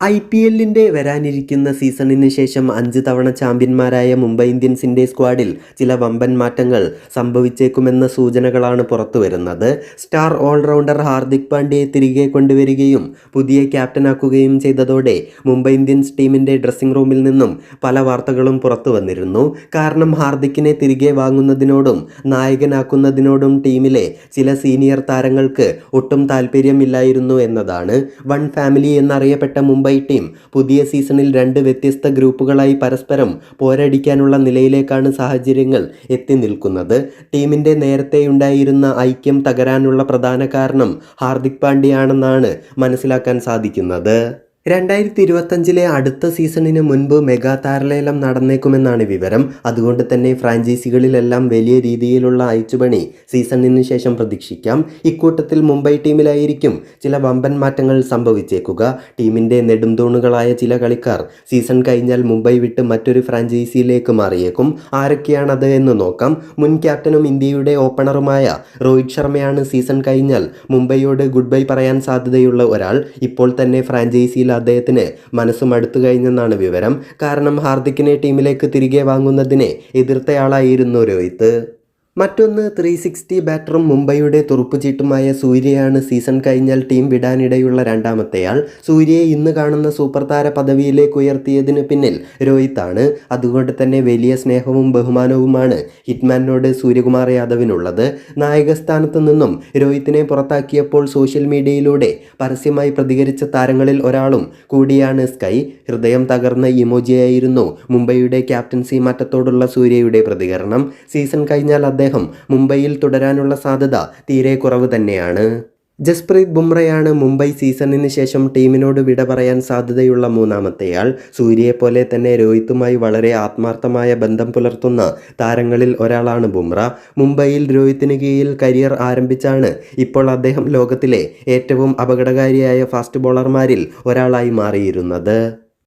I P എല്ലിന്റെ വരാനിരിക്കുന്ന സീസണിന് ശേഷം അഞ്ച് തവണ ചാമ്പ്യന്മാരായ മുംബൈ ഇന്ത്യൻസിന്റെ സ്ക്വാഡിൽ ചില വമ്പൻ മാറ്റങ്ങൾ സംഭവിച്ചേക്കുമെന്ന സൂചനകളാണ് പുറത്തുവരുന്നത്. സ്റ്റാർ ഓൾറൗണ്ടർ ഹാർദിക് പാണ്ഡ്യയെ തിരികെ കൊണ്ടുവരികയും പുതിയ ക്യാപ്റ്റനാക്കുകയും ചെയ്തതോടെ മുംബൈ ഇന്ത്യൻസ് ടീമിന്റെ ഡ്രസ്സിംഗ് റൂമിൽ നിന്നും പല വാർത്തകളും പുറത്തു വന്നിരുന്നു കാരണം ഹാർദിക്കിനെ തിരികെ വാങ്ങുന്നതിനോടും നായകനാക്കുന്നതിനോടും ടീമിലെ ചില സീനിയർ താരങ്ങൾക്ക് ഒട്ടും താല്പര്യമില്ലായിരുന്നു എന്നതാണ്. വൺ ഫാമിലി എന്നറിയപ്പെട്ട മുംബൈ ടീം പുതിയ സീസണിൽ രണ്ട് വ്യത്യസ്ത ഗ്രൂപ്പുകളായി പരസ്പരം പോരടിക്കാനുള്ള നിലയിലേക്കാണ് സാഹചര്യങ്ങൾ എത്തി നിൽക്കുന്നത്. ടീമിന്റെ നേരത്തെയുണ്ടായിരുന്ന ഐക്യം തകരാനുള്ള പ്രധാന കാരണം ഹാർദിക് പാണ്ഡ്യയാണെന്നാണ് മനസ്സിലാക്കാൻ സാധിക്കുന്നത്. രണ്ടായിരത്തി ഇരുപത്തഞ്ചിലെ അടുത്ത സീസണിന് മുൻപ് മെഗാ താരലേലം നടന്നേക്കുമെന്നാണ് വിവരം. അതുകൊണ്ട് തന്നെ ഫ്രാഞ്ചൈസികളിലെല്ലാം വലിയ രീതിയിലുള്ള അയച്ചുപണി സീസണിന് ശേഷം പ്രതീക്ഷിക്കാം. ഇക്കൂട്ടത്തിൽ മുംബൈ ടീമിലായിരിക്കും ചില വമ്പൻ മാറ്റങ്ങൾ സംഭവിച്ചേക്കുക. ടീമിന്റെ നെടുംതൂണുകളായ ചില കളിക്കാർ സീസൺ കഴിഞ്ഞാൽ മുംബൈ വിട്ട് മറ്റൊരു ഫ്രാഞ്ചൈസിയിലേക്ക് മാറിയേക്കും. ആരൊക്കെയാണത് എന്ന് നോക്കാം. മുൻ ക്യാപ്റ്റനും ഇന്ത്യയുടെ ഓപ്പണറുമായ രോഹിത് ശർമ്മയാണ് സീസൺ കഴിഞ്ഞാൽ മുംബൈയോട് ഗുഡ് ബൈ പറയാൻ സാധ്യതയുള്ള ഒരാൾ. ഇപ്പോൾ തന്നെ ഫ്രാഞ്ചൈസിയിൽ അദ്ദേഹത്തിന് മനസ്സും അടുത്തു കഴിഞ്ഞെന്നാണ് വിവരം. കാരണം ഹാർദിക്കിനെ ടീമിലേക്ക് തിരികെ വാങ്ങുന്നതിനെ എതിർത്തയാളായിരുന്നു രോഹിത്. മറ്റൊന്ന് ത്രീ സിക്സ്റ്റി ബാറ്ററും മുംബൈയുടെ തുറുപ്പുചീട്ടുമായ സൂര്യയാണ് സീസൺ കഴിഞ്ഞാൽ ടീം വിടാനിടയുള്ള രണ്ടാമത്തെയാൾ. സൂര്യയെ ഇന്ന് കാണുന്ന സൂപ്പർ താര പദവിയിലേക്ക് ഉയർത്തിയതിന് പിന്നിൽ രോഹിത്താണ്. അതുകൊണ്ട് തന്നെ വലിയ സ്നേഹവും ബഹുമാനവുമാണ് ഹിറ്റ്മാനോട് സൂര്യകുമാർ യാദവിനുള്ളത്. നായകസ്ഥാനത്ത് നിന്നും രോഹിത്തിനെ പുറത്താക്കിയപ്പോൾ സോഷ്യൽ മീഡിയയിലൂടെ പരസ്യമായി പ്രതികരിച്ച താരങ്ങളിൽ ഒരാളും കൂടിയാണ് സ്കൈ ഹൃദയം തകർന്ന ഇമോജിയായിരുന്നു മുംബൈയുടെ ക്യാപ്റ്റൻസി മാറ്റത്തോടുള്ള സൂര്യയുടെ പ്രതികരണം. സീസൺ കഴിഞ്ഞാൽ അദ്ദേഹം മുംബൈയിൽ തുടരാനുള്ള സാധ്യത തീരെ കുറവ് തന്നെയാണ്. ജസ്പ്രീത് ബുംറയാണ് മുംബൈ സീസണിന് ശേഷം ടീമിനോട് വിട പറയാൻ സാധ്യതയുള്ള മൂന്നാമത്തെയാൾ. സൂര്യയെപ്പോലെ തന്നെ രോഹിത്തുമായി വളരെ ആത്മാർത്ഥമായ ബന്ധം പുലർത്തുന്ന താരങ്ങളിൽ ഒരാളാണ് ബുംറ. മുംബൈയിൽ രോഹിത്തിന് കീഴിൽ കരിയർ ആരംഭിച്ചാണ് ഇപ്പോൾ അദ്ദേഹം ലോകത്തിലെ ഏറ്റവും അപകടകാരിയായ ഫാസ്റ്റ് ബോളർമാരിൽ ഒരാളായി മാറിയിരുന്നത്.